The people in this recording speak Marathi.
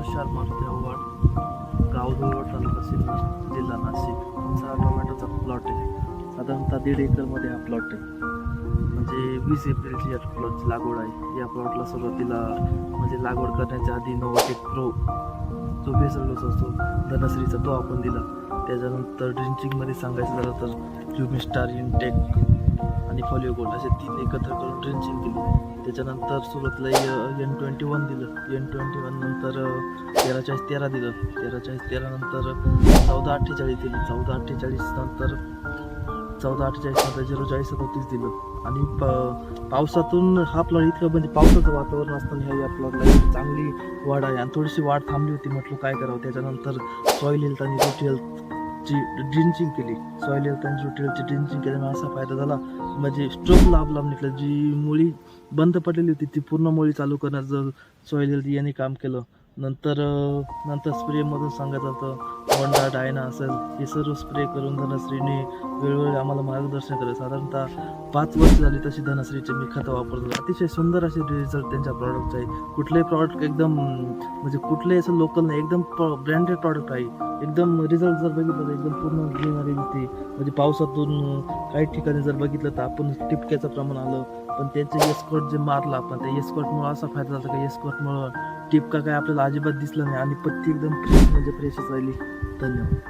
तुषार मारुती अवॉर्ड गाव तालुका सिन्हा जिल्हा नाशिक. आमचा टोमॅटोचा प्लॉट आहे. साधारणतः दीड एकरमध्ये हा प्लॉट आहे. म्हणजे वीस एप्रिलची या प्लॉटची लागवड आहे. या प्लॉटला सुरुवातीला म्हणजे लागवड करण्याच्या आधी नोवाटेक प्रो जो भेसळलोस असतो धनश्रीचा तो आपण दिला. त्याच्यानंतर ड्रिंचिंगमध्ये सांगायचं झालं तर क्युमिस्टार इनटेक फॉलिओ गोल्ड असे तीन एकत्र करून ड्रेंचिंग केली. त्याच्यानंतर सुरतला एन ट्वेंटी वन दिलं. एन ट्वेंटी वन नंतर तेरा चाळीस तेरा दिलं. तेरा चाळीस तेरा नंतर चौदा अठ्ठेचाळीस दिलं. चौदा अठ्ठेचाळीस नंतर चौदा अठ्ठेचाळीस नंतर झिरो चाळीस सदतीस दिलं. आणि प पावसातून हा प्लॉट इतकं म्हणजे पावसाचं वातावरण असताना ह्या या प्लॉटला चांगली वाढ आहे. आणि थोडीशी वाढ थांबली होती. म्हटलं काय करावं? त्याच्यानंतर सॉईल हेल्थ आणि रूट ची ड्रिंचिंग केली. Soil health and root drenching केल्यामुळे असा फायदा झाला. म्हणजे स्ट्रोक लाभ लाभ निघला. जी मुळी बंद पडलेली होती ती पूर्ण मुळी चालू करण्याचं सॉईल हेल्थ यांनी काम केलं. नंतर नंतर स्प्रेमधून सांगायचं होतं होंडा डायना असेल हे सर्व स्प्रे करून धनश्रीने वेळोवेळी आम्हाला मार्गदर्शन केलं. साधारणतः पाच वर्ष झाली तशी धनश्रीचे मी खतं वापरतो अतिशय सुंदर असे रिझल्ट त्यांच्या प्रॉडक्टचे आहे. कुठलेही प्रॉडक्ट एकदम म्हणजे कुठलेही असं लोकल नाही एकदम ब्रँडेड प्रॉडक्ट आहे. एकदम रिझल्ट जर बघितलं तर एकदम पूर्ण ग्रीनरी दिसते. म्हणजे पावसातून काही ठिकाणी जर बघितलं तर आपण टिपक्याचं प्रमाण आलं. पण त्यांचे एस्कॉट जे मारलं आपण त्या एस्कॉटमुळं असा फायदा झाला का एस्कॉटमुळं टिपका काय आपल्याला अजिबात दिसला नाही आणि पत्ती एकदम फ्रेश म्हणजे फ्रेशच राहिली. धन्यवाद.